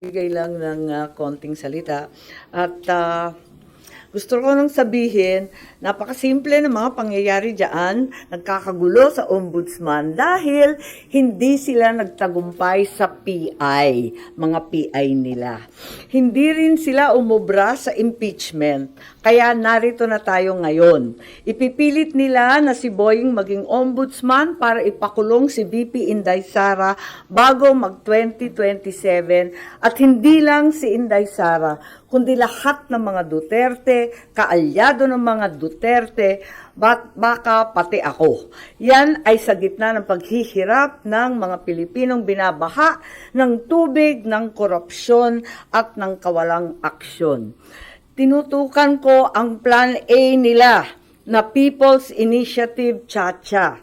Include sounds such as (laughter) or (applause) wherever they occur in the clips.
Bigay lang ng ah, konting salita. At ah, gusto ko nang sabihin, napakasimple ng mga pangyayari dyan, nagkakagulo sa ombudsman dahil hindi sila nagtagumpay sa PI, mga PI nila. Hindi rin sila umubra sa impeachment, kaya narito na tayo ngayon. Ipipilit nila na si Boying maging ombudsman para ipakulong si VP Inday Sara bago mag 2027 at hindi lang si Inday Sara kundi lahat ng mga Duterte, kaalyado ng mga Duterte, bat baka pati ako. Yan ay sa gitna ng paghihirap ng mga Pilipinong binabaha ng tubig, ng korupsyon at ng kawalang aksyon. Tinutukan ko ang Plan A nila na People's Initiative Chacha.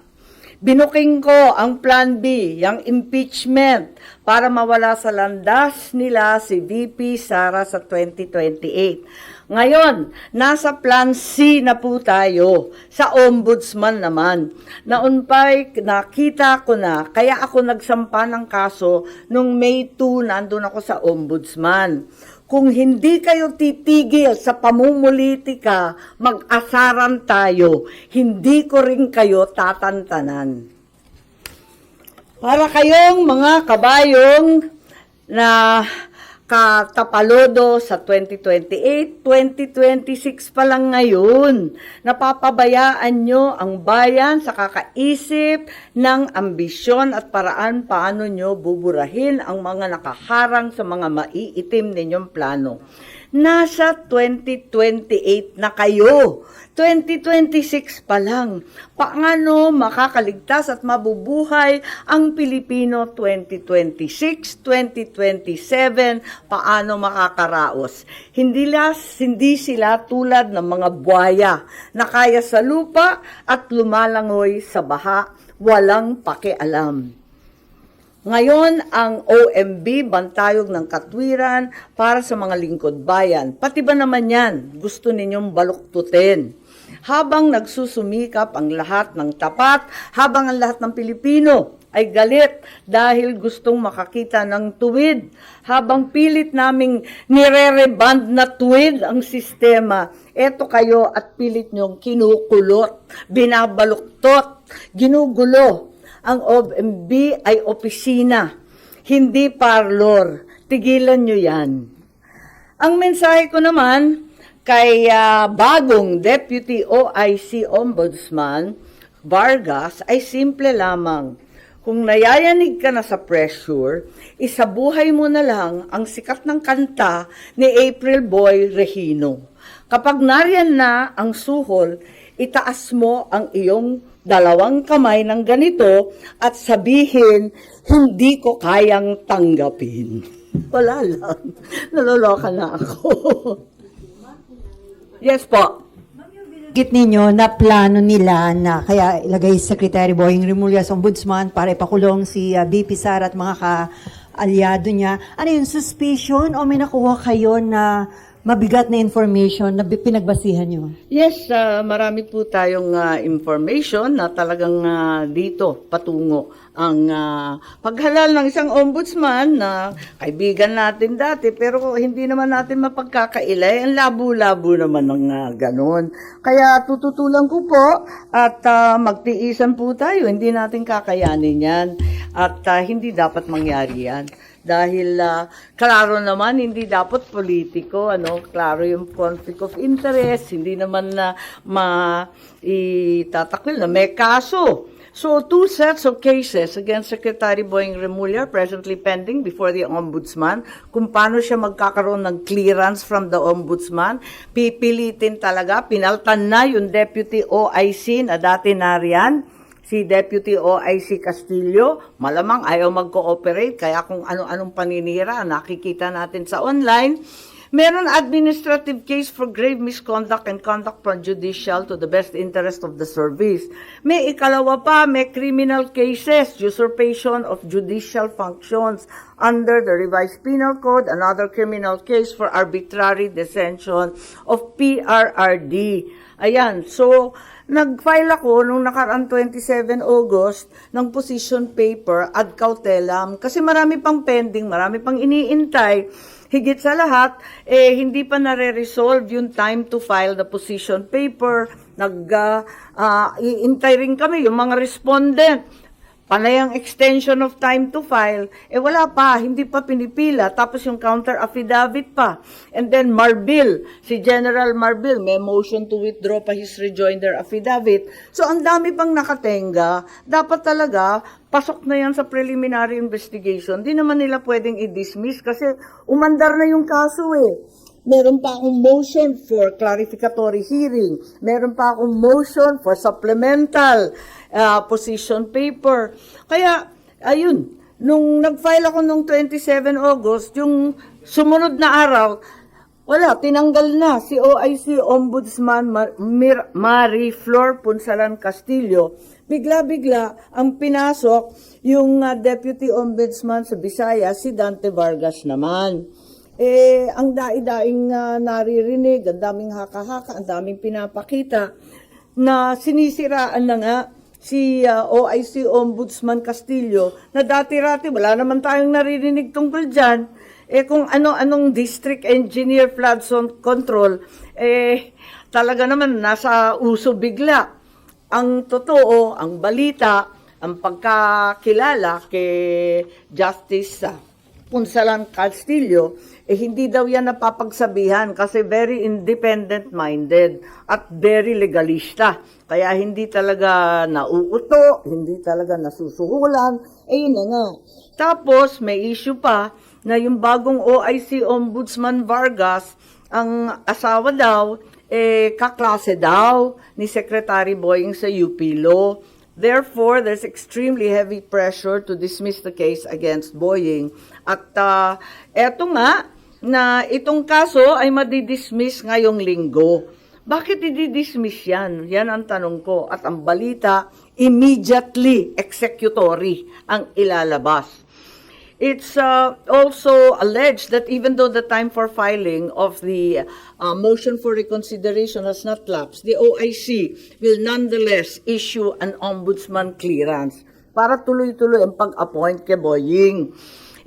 Binuking ko ang Plan B, yung impeachment, para mawala sa landas nila si VP Sara sa 2028. Ngayon, nasa Plan C na po tayo, sa Ombudsman naman. Naon pa'y nakita ko na, kaya ako nagsampa ng kaso nung May 2, nandun ako sa Ombudsman. Kung hindi kayo titigil sa pamumulitika, mag-asaran tayo. Hindi ko rin kayo tatantanan. Para kayong mga kabayong na katapalodo sa 2028, 2026 pa lang ngayon. Napapabayaan nyo ang bayan sa kakaisip ng ambisyon at paraan paano nyo buburahin ang mga nakaharang sa mga maiitim ninyong plano. Nasa 2028 na kayo. 2026 pa lang. Paano makakaligtas at mabubuhay ang Pilipino 2026, 2027? Paano makakaraos? Hindi, las, hindi sila tulad ng mga buhaya na kaya sa lupa at lumalangoy sa baha, walang pakialam. Ngayon, ang OMB, Bantayog ng Katwiran, para sa mga lingkod bayan. Pati ba naman yan, gusto ninyong baluktutin? Habang nagsusumikap ang lahat ng tapat, habang ang lahat ng Pilipino ay galit dahil gustong makakita ng tuwid, habang pilit naming nire-reband na tuwid ang sistema, eto kayo at pilit nyong kinukulot, binabaluktot, ginugulo, ang OMB ay opisina, hindi parlor. Tigilan nyo yan. Ang mensahe ko naman kay ah, bagong Deputy OIC Ombudsman Vargas ay simple lamang. Kung nayayanig ka na sa pressure, isabuhay mo na lang ang sikat ng kanta ni April Boy Regino. Kapag nariyan na ang suhol, itaas mo ang iyong dalawang kamay ng ganito at sabihin, hindi ko kayang tanggapin. Wala lang. Naloloka na ako. yes po. Git ninyo na plano nila na kaya ilagay Secretary Boying Remulla sa ombudsman para ipakulong si uh, BP Sara at mga ka-alyado niya. Ano yun, suspicion o may nakuha kayo na mabigat na information na pinagbasihan nyo? Yes, ah, marami po tayong ah, information na talagang ah, dito patungo ang ah, paghalal ng isang ombudsman na kaibigan natin dati pero hindi naman natin mapagkakailay. Ang labo-labo naman ng ah, ganon. Kaya tututulan ko po at ah, magtiisan po tayo. Hindi natin kakayanin yan at ah, hindi dapat mangyari yan dahil ah, klaro naman hindi dapat politiko ano klaro yung conflict of interest hindi naman na ma itatakwil na may kaso So, two sets of cases against Secretary Boying Remulla presently pending before the Ombudsman. Kung paano siya magkakaroon ng clearance from the Ombudsman, pipilitin talaga, pinaltan na yung Deputy OIC na dati nariyan, si Deputy OIC Castillo, malamang ayaw mag-cooperate, kaya kung ano-anong paninira, nakikita natin sa online. Meron administrative case for grave misconduct and conduct prejudicial to the best interest of the service. May ikalawa pa, may criminal cases, usurpation of judicial functions, under the revised penal code, another criminal case for arbitrary detention of PRRD. Ayan, so nag-file ako nung nakaraan 27 August ng position paper ad cautelam kasi marami pang pending, marami pang iniintay. Higit sa lahat, eh, hindi pa nare-resolve yung time to file the position paper. Nag, uh, uh, iintay rin kami yung mga respondent panay ang extension of time to file, eh wala pa, hindi pa pinipila, tapos yung counter affidavit pa. And then Marbil, si General Marbil, may motion to withdraw pa his rejoinder affidavit. So ang dami pang nakatenga, dapat talaga, pasok na yan sa preliminary investigation. Di naman nila pwedeng i-dismiss kasi umandar na yung kaso eh. Meron pa akong motion for clarificatory hearing. Meron pa akong motion for supplemental uh, position paper. Kaya, ayun, nung nag-file ako nung 27 August, yung sumunod na araw, wala, tinanggal na si OIC Ombudsman Mar- Marie Flor Punsalan Castillo. Bigla-bigla ang pinasok yung uh, Deputy Ombudsman sa Visayas, si Dante Vargas naman. Eh, ang dai-daing uh, naririnig, ang daming haka-haka, ang daming pinapakita na sinisiraan na nga si uh, OIC Ombudsman Castillo na dati-rati wala naman tayong naririnig tungkol dyan. Eh kung ano-anong district engineer flood zone control, eh talaga naman nasa uso bigla. Ang totoo, ang balita, ang pagkakilala kay Justice uh, Punsalan Castillo, eh hindi daw yan napapagsabihan kasi very independent-minded at very legalista. Kaya hindi talaga nauuto, hindi talaga nasusuhulan, eh yun na nga. Tapos may issue pa na yung bagong OIC Ombudsman Vargas, ang asawa daw, eh kaklase daw ni Secretary Boying sa UP Law. Therefore, there's extremely heavy pressure to dismiss the case against Boying. At uh, eto nga, na itong kaso ay madidismiss ngayong linggo. Bakit i-dismiss yan? Yan ang tanong ko. At ang balita, immediately executory ang ilalabas. It's uh, also alleged that even though the time for filing of the uh, motion for reconsideration has not lapsed, the OIC will nonetheless issue an ombudsman clearance para tuloy-tuloy ang pag-appoint kay Boying.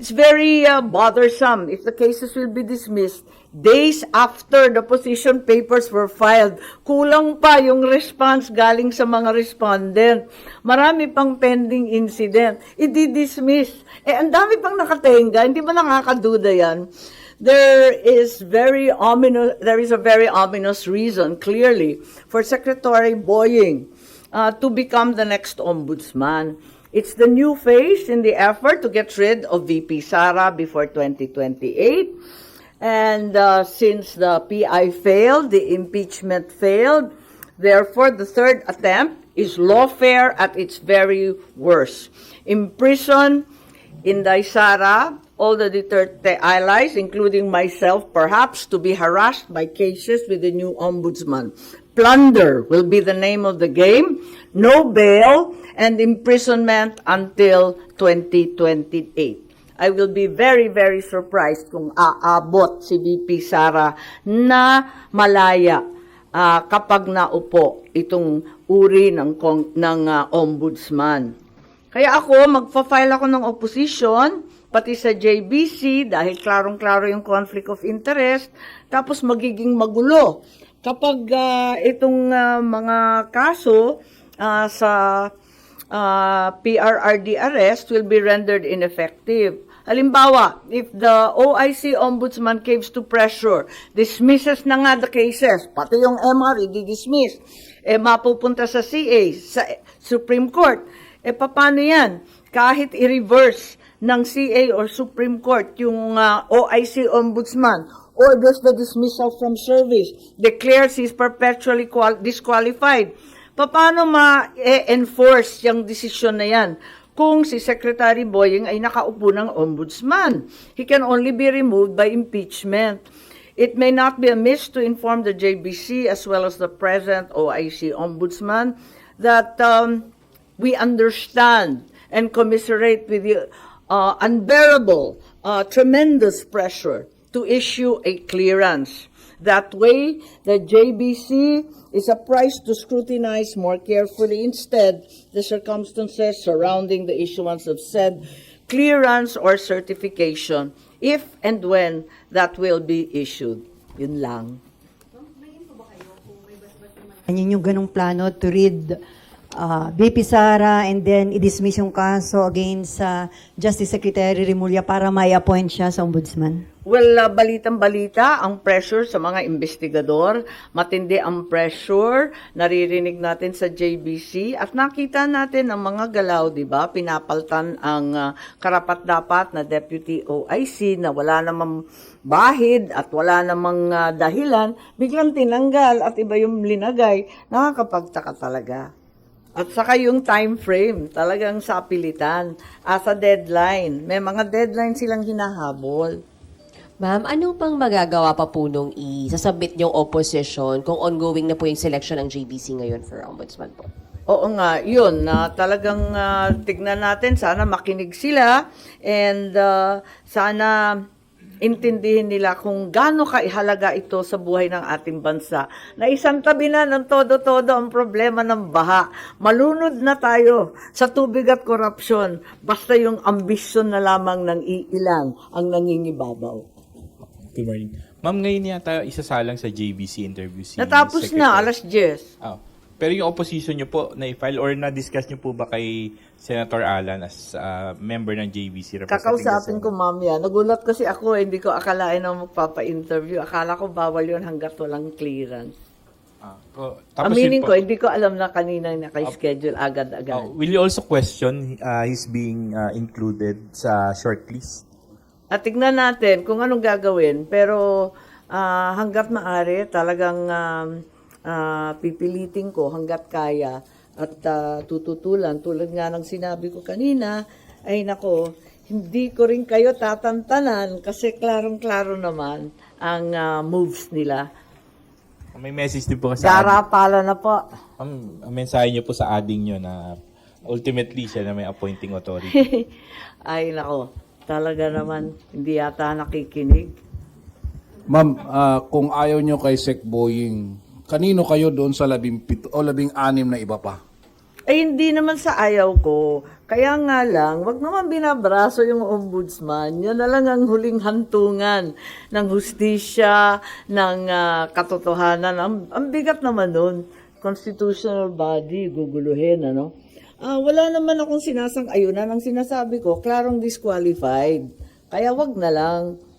It's very uh, bothersome if the cases will be dismissed days after the position papers were filed. Kulang pa yung response galing sa mga respondent. Marami pang pending incident. I-dismiss. Eh, ang dami pang nakatenga. Hindi ba nakakaduda yan? There is very ominous, there is a very ominous reason, clearly, for Secretary Boying uh, to become the next ombudsman. It's the new phase in the effort to get rid of VP Sara before 2028. And uh, since the PI failed, the impeachment failed, therefore the third attempt is lawfare at its very worst. Imprison Inday Sara, all the Duterte allies, including myself, perhaps, to be harassed by cases with the new ombudsman. Plunder will be the name of the game, no bail, and imprisonment until 2028. I will be very, very surprised kung aabot si VP Sara na malaya ah, kapag naupo itong uri ng, ng ah, ombudsman. Kaya ako, magfa-file ako ng opposition, pati sa JBC, dahil klarong-klaro yung conflict of interest, tapos magiging magulo. Kapag ah, itong ah, mga kaso ah, sa ah, PRRD arrest will be rendered ineffective. Halimbawa, if the OIC Ombudsman caves to pressure, dismisses na nga the cases, pati yung MR, i-dismiss, eh mapupunta sa CA, sa Supreme Court, eh paano yan? Kahit i-reverse ng CA or Supreme Court yung ah, OIC Ombudsman, or does the dismissal from service declares he's perpetually qual- disqualified. Paano ma-enforce yung desisyon na yan? Kung si Secretary Boying ay nakaupo ng ombudsman, he can only be removed by impeachment. It may not be amiss to inform the JBC as well as the present OIC ombudsman that um, we understand and commiserate with the uh, unbearable, uh, tremendous pressure to issue a clearance. That way, the JBC is apprised to scrutinize more carefully instead the circumstances surrounding the issuance of said clearance or certification if and when that will be issued. Yun lang. Ano yung ganong plano to read uh, BP Sara and then i-dismiss yung kaso against sa Justice Secretary Remulla para may appoint siya sa ombudsman? Well, uh, balitang-balita, ang pressure sa mga investigador, matindi ang pressure, naririnig natin sa JBC, at nakita natin ang mga galaw, di ba? Pinapaltan ang uh, karapat-dapat na Deputy OIC na wala namang bahid at wala namang uh, dahilan, biglang tinanggal at iba yung linagay, nakakapagtaka talaga. At saka yung time frame, talagang sapilitan, as a deadline. May mga deadline silang hinahabol. Ma'am, ano pang magagawa pa po nung isasubmit niyong opposition kung ongoing na po yung selection ng JBC ngayon for ombudsman po? Oo nga, yun, na talagang ah, tignan natin, sana makinig sila and ah, sana intindihin nila kung gaano kaihalaga ito sa buhay ng ating bansa. Na isang tabi na ng todo-todo ang problema ng baha. Malunod na tayo sa tubig at korupsyon, basta yung ambisyon na lamang ng iilang ang nangingibabaw. Good morning. Ma'am, ngayon yata isasalang sa JBC interview si Natapos na, Secretary. alas 10. Ah, pero yung opposition nyo po na-file or na-discuss nyo po ba kay Senator Alan as ah, member ng JBC? representing Kakausapin ko mamaya. Nagulat kasi ako, eh, hindi ko akalain na magpapa-interview. Akala ko bawal yun hanggat walang clearance. Ah, oh, tapos Aminin ko, hindi ko alam na kanina naka-schedule agad-agad. oh, will you also question uh, his being ah, included sa shortlist? At tignan natin kung anong gagawin. Pero ah, hanggat maaari, talagang um, ah, pipilitin ko hanggat kaya at ah, tututulan. Tulad nga ng sinabi ko kanina, ay nako, hindi ko rin kayo tatantanan kasi klarong-klaro naman ang ah, moves nila. May message din po kasi sa Gara pala na po. Ma'am, ang mensahe niyo po sa ading nyo na ultimately siya na may appointing authority. (laughs) Ay nako, talaga naman hindi yata nakikinig. Ma'am, ah, kung ayaw nyo kay Sec Boying, kanino kayo doon sa labing pito o labing anim na iba pa? Ay hindi naman sa ayaw ko. Kaya nga lang, wag naman binabraso yung ombudsman. Yan na lang ang huling hantungan ng hustisya, ng ah, katotohanan. Ang, ang bigat naman nun. Constitutional body, guguluhin, ano? Ah, wala naman akong sinasang-ayunan. Ang sinasabi ko, klarong disqualified. Kaya wag na lang.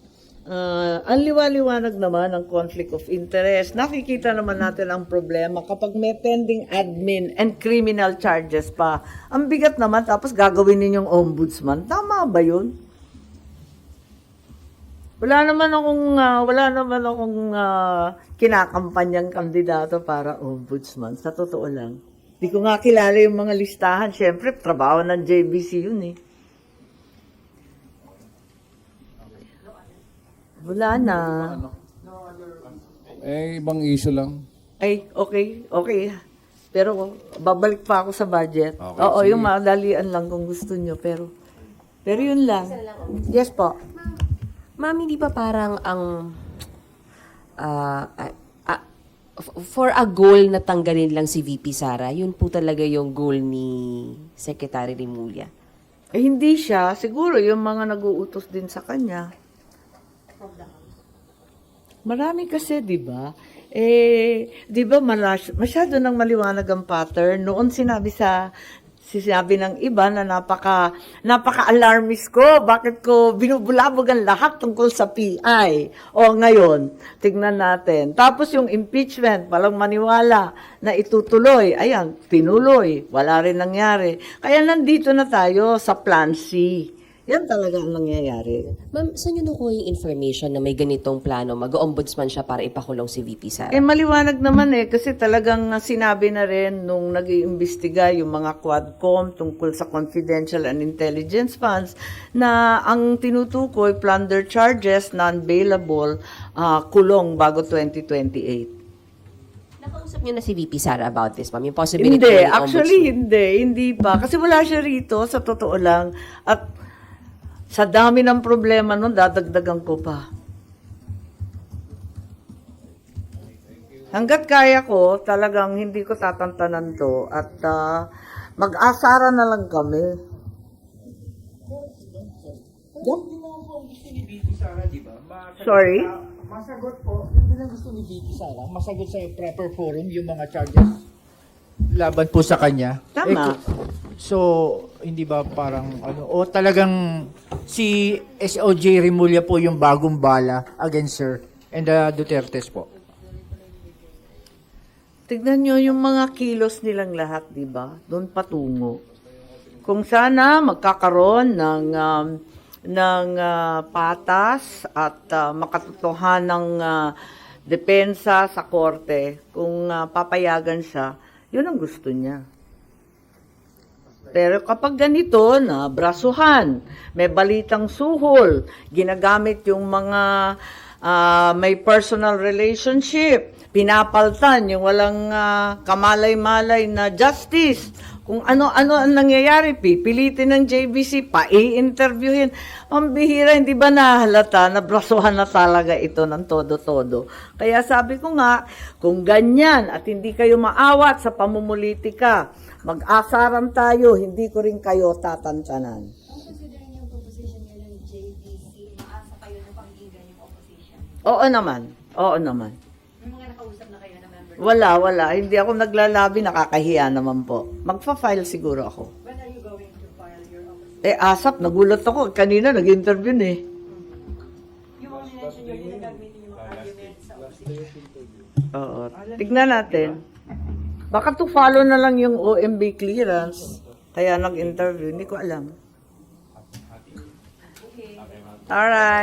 Ah, ang liwaliwanag naman ng conflict of interest. Nakikita naman natin ang problema kapag may pending admin and criminal charges pa. Ang bigat naman tapos gagawin ninyong ombudsman. Tama ba 'yun? Wala naman akong ah, wala naman akong ah, kinakampanyang kandidato para ombudsman. Sa totoo lang. Di ko nga kilala yung mga listahan. Siyempre, trabaho ng JBC yun eh. Wala na. Eh, ibang issue lang. Ay, okay, okay. Pero babalik pa ako sa budget. Okay, Oo, sige. yung madalian lang kung gusto nyo. Pero, pero yun lang. Yes po. Ma'am, hindi ba parang ang f- for a goal na tanggalin lang si VP Sara, yun po talaga yung goal ni Secretary Remulla. Eh, hindi siya. Siguro yung mga nag-uutos din sa kanya. Marami kasi, di ba? Eh, di ba malas- masyado nang maliwanag ang pattern. Noon sinabi sa sinabi ng iba na napaka napaka-alarmist ko. Bakit ko binubulabog ang lahat tungkol sa PI? O ngayon, tignan natin. Tapos yung impeachment, walang maniwala na itutuloy. Ayan, tinuloy. Wala rin nangyari. Kaya nandito na tayo sa Plan C. Yan talaga ang nangyayari. Ma'am, saan nyo nakuha yung information na may ganitong plano? Mag-ombudsman siya para ipakulong si VP Sara? Eh, maliwanag naman eh, kasi talagang uh, sinabi na rin nung nag iimbestiga yung mga Quadcom tungkol sa confidential and intelligence funds na ang tinutukoy, plunder charges, non-bailable, ah, kulong bago 2028. Nakausap nyo na si VP Sara about this, ma'am? Yung possibility Hindi, actually ombudsman? hindi, hindi pa. Kasi wala siya rito, sa totoo lang. At Sa dami ng problema nun, dadagdagan ko pa. Hanggat kaya ko, talagang hindi ko tatantanan to at ah, mag-asara na lang kami. Sorry? Masagot po, hindi lang gusto ni Vicky Sara, masagot sa proper forum yung mga charges laban po sa kanya. Tama. Eh, so, hindi ba parang ano, o talagang si SOJ Remulla po yung bagong bala against her and the Dutertes po. Tignan nyo yung mga kilos nilang lahat, di ba? Doon patungo. Kung sana magkakaroon ng um, ng ah, patas at uh, makatotohanang ah, depensa sa korte, kung ah, papayagan siya, yun ang gusto niya. Pero kapag ganito na brasuhan, may balitang suhol, ginagamit yung mga ah, may personal relationship, pinapaltan yung walang ah, kamalay-malay na justice. Kung ano-ano ang nangyayari, pipilitin ng JBC, pa i-interviewin. Pambihira, hindi ba nahalata na brasuhan na talaga ito ng todo-todo? Kaya sabi ko nga, kung ganyan at hindi kayo maawat sa pamumulitika, mag-asaran tayo, hindi ko rin kayo tatantanan. Oo naman. Oo naman. Wala, wala. Hindi ako naglalabi, nakakahiya naman po. Magfa-file siguro ako. When are you going to file your opposition? Eh, asap, nagulat ako. Kanina, nag-interview na eh. Oo. Tignan natin. Baka to follow na lang yung OMB clearance. Kaya nag-interview. Hindi ko alam. Alright.